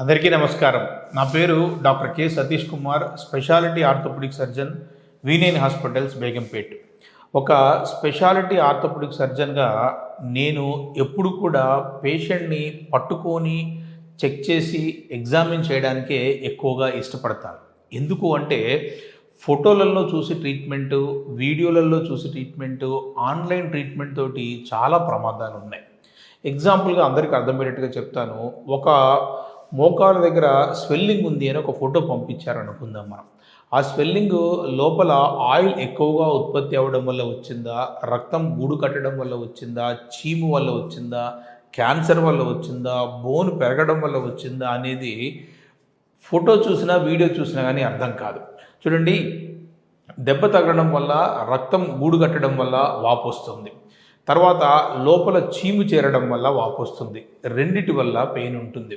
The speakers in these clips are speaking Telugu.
అందరికీ నమస్కారం. నా పేరు doctor K Satish Kumar speciality orthopaedic surgeon వీనేన్ hospitals Begumpet. ఒక స్పెషాలిటీ ఆర్థోపెడిక్ సర్జన్గా నేను ఎప్పుడు కూడా పేషెంట్ని పట్టుకొని చెక్ చేసి ఎగ్జామిన్ చేయడానికే ఎక్కువగా ఇష్టపడతాను. ఎందుకు అంటే ఫోటోలలో చూసి ట్రీట్మెంటు వీడియోలలో చూసి ట్రీట్మెంటు ఆన్లైన్ ట్రీట్మెంట్ తోటి చాలా ప్రమాదాలు ఉన్నాయి. ఎగ్జాంపుల్గా అందరికీ అర్థమయ్యేటట్టుగా చెప్తాను. ఒక మోకాల దగ్గర స్వెల్లింగ్ ఉంది అని ఒక ఫోటో పంపించారు అనుకుందాం మనం. ఆ స్వెల్లింగ్ లోపల ఆయిల్ ఎక్కువగా ఉత్పత్తి అవ్వడం వల్ల వచ్చిందా? రక్తం గూడు కట్టడం వల్ల వచ్చిందా? చీము వల్ల వచ్చిందా? క్యాన్సర్ వల్ల వచ్చిందా? బోన్ పెరగడం వల్ల వచ్చిందా అనేది ఫోటో చూసినా వీడియో చూసినా కానీ అర్థం కాదు. చూడండి దెబ్బ తగలడం వల్ల రక్తం గూడు కట్టడం వల్ల వాపు వస్తుంది. తర్వాత లోపల చీము చేరడం వల్ల వాపు వస్తుంది రెండిటి వల్ల పెయిన్ ఉంటుంది.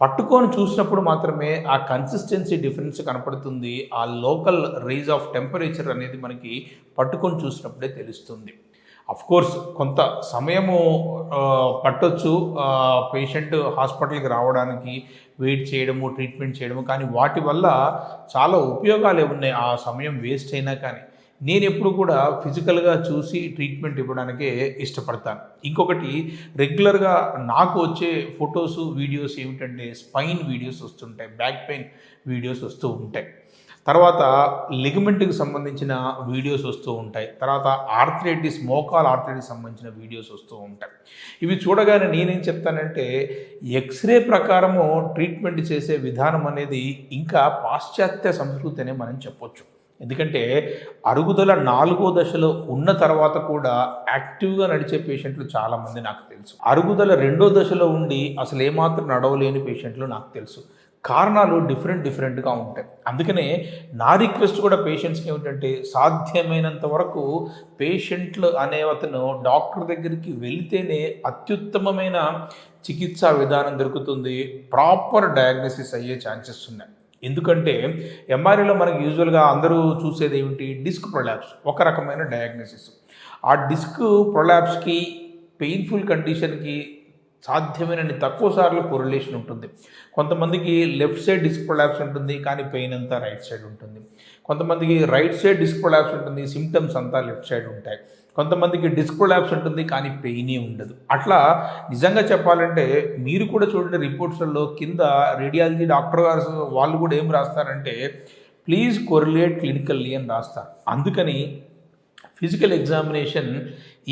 పట్టుకొని చూసినప్పుడు మాత్రమే ఆ కన్సిస్టెన్సీ డిఫరెన్స్ కనపడుతుంది. ఆ లోకల్ రైజ్ ఆఫ్ టెంపరేచర్ అనేది మనకి పట్టుకొని చూసినప్పుడే తెలుస్తుంది. కోర్స్ కొంత సమయము పట్టొచ్చు. పేషెంట్ హాస్పిటల్కి రావడానికి వెయిట్ చేయడము ట్రీట్మెంట్ చేయడము కానీ వాటి వల్ల చాలా ఉపయోగాలు ఉన్నాయి. ఆ సమయం వేస్ట్ అయినా కానీ. నేను ఎప్పుడు కూడా ఫిజికల్గా చూసి ట్రీట్మెంట్ ఇవ్వడానికే ఇష్టపడతాను. ఇంకొకటి రెగ్యులర్గా నాకు వచ్చే ఫొటోస్ వీడియోస్ ఏమిటంటే స్పైన్ వీడియోస్ వస్తుంటాయి బ్యాక్ పెయిన్ వీడియోస్ వస్తూ ఉంటాయి. తర్వాత లిగమెంట్కి సంబంధించిన వీడియోస్ వస్తూ ఉంటాయి. తర్వాత ఆర్థరైటిస్ మోకాల్ ఆర్థరైటిస్ సంబంధించిన వీడియోస్ వస్తూ ఉంటాయి. ఇవి చూడగానే నేనేం చెప్తానంటే ఎక్స్రే ప్రకారము ట్రీట్మెంట్ చేసే విధానం అనేది ఇంకా పాశ్చాత్య సంస్కృతి అనే మనం చెప్పొచ్చు. ఎందుకంటే అరుగుదల నాలుగో దశలో ఉన్న తర్వాత కూడా యాక్టివ్గా నడిచే పేషెంట్లు చాలామంది నాకు తెలుసు. అరుగుదల రెండో దశలో ఉండి అసలు ఏమాత్రం నడవలేని పేషెంట్లు నాకు తెలుసు. కారణాలు డిఫరెంట్ డిఫరెంట్గా ఉంటాయి. అందుకనే నా రిక్వెస్ట్ కూడా పేషెంట్స్కి ఏమిటంటే సాధ్యమైనంత వరకు పేషెంట్లు అనే అతను డాక్టర్ దగ్గరికి వెళితేనే అత్యుత్తమమైన చికిత్సా విధానం దొరుకుతుంది. ప్రాపర్ డయాగ్నోసిస్ అయ్యే ఛాన్సెస్ ఉన్నాయి. ఎందుకంటే ఎంఆర్ఐలో మనకి యూజువల్గా అందరూ చూసేది ఏమిటి? Disc prolapse. ఒక రకమైన డయాగ్నోసిస్ ఆ డిస్క్ ప్రొలాప్స్కి పెయిన్ఫుల్ కండిషన్కి సాధ్యమైనన్ని తక్కువ సార్లు కొరిలేషన్ ఉంటుంది. కొంతమందికి లెఫ్ట్ సైడ్ డిస్క్ ప్రొలాప్స్ ఉంటుంది కానీ పెయిన్ అంతా రైట్ సైడ్ ఉంటుంది. కొంతమందికి రైట్ సైడ్ డిస్క్ ప్రొలాప్స్ ఉంటుంది సిమ్టమ్స్ అంతా లెఫ్ట్ సైడ్ ఉంటాయి. కొంతమందికి డిస్క్ ప్రొలాప్స్ ఉంటుంది కానీ పెయినే ఉండదు. అట్లా నిజంగా చెప్పాలంటే మీరు కూడా చూడండి రిపోర్ట్స్లలో కింద రేడియాలజీ డాక్టర్ గారు వాళ్ళు కూడా ఏం రాస్తారంటే ప్లీజ్ కొరిలేట్ క్లినికల్లీ అని రాస్తారు. అందుకని physical examination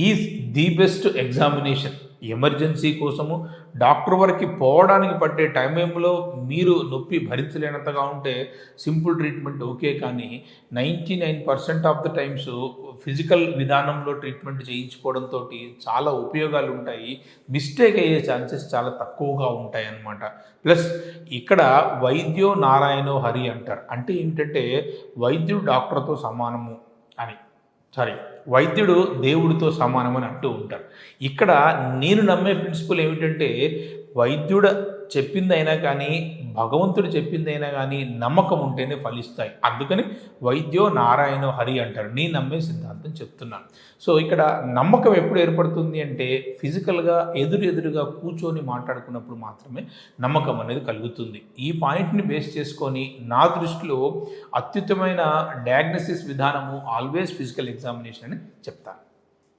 is the best examination emergency కోసము డాక్టర్ వరకు పోవడానికి పట్టే టైంలో మీరు నొప్పి భరించలేనంతగా ఉంటే సింపుల్ ట్రీట్మెంట్ ఓకే కానీ ninety nine percent of the times physical విధానంలో ట్రీట్మెంట్ చేయించుకోవడంతో చాలా ఉపయోగాలు ఉంటాయి. మిస్టేక్ అయ్యే ఛాన్సెస్ చాలా తక్కువగా ఉంటాయి అన్నమాట ప్లస్ ఇక్కడ వైద్యో నారాయణో హరి అంటారు. అంటే ఏంటంటే వైద్యుడు డాక్టర్తో సమానము అని. సారీ వైద్యుడు దేవుడితో సమానం అని అంటూ ఉంటారు. ఇక్కడ నేను నమ్మే ప్రిన్సిపల్ ఏమిటంటే వైద్యుడు చెప్పిందైనా కానీ భగవంతుడు చెప్పిందైనా కానీ నమ్మకం ఉంటేనే ఫలిస్తాయి. అందుకని వైద్యో నారాయణో హరి అంటారు. నేను నమ్మే సిద్ధాంతం చెప్తున్నాను సో ఇక్కడ నమ్మకం ఎప్పుడు ఏర్పడుతుంది అంటే ఫిజికల్గా ఎదురు ఎదురుగా కూర్చొని మాట్లాడుకున్నప్పుడు మాత్రమే నమ్మకం అనేది కలుగుతుంది. ఈ పాయింట్ని బేస్ చేసుకొని నా దృష్టిలో అత్యుత్తమైన డయాగ్నసిస్ విధానము ఆల్వేస్ ఫిజికల్ ఎగ్జామినేషన్ అని చెప్తాను.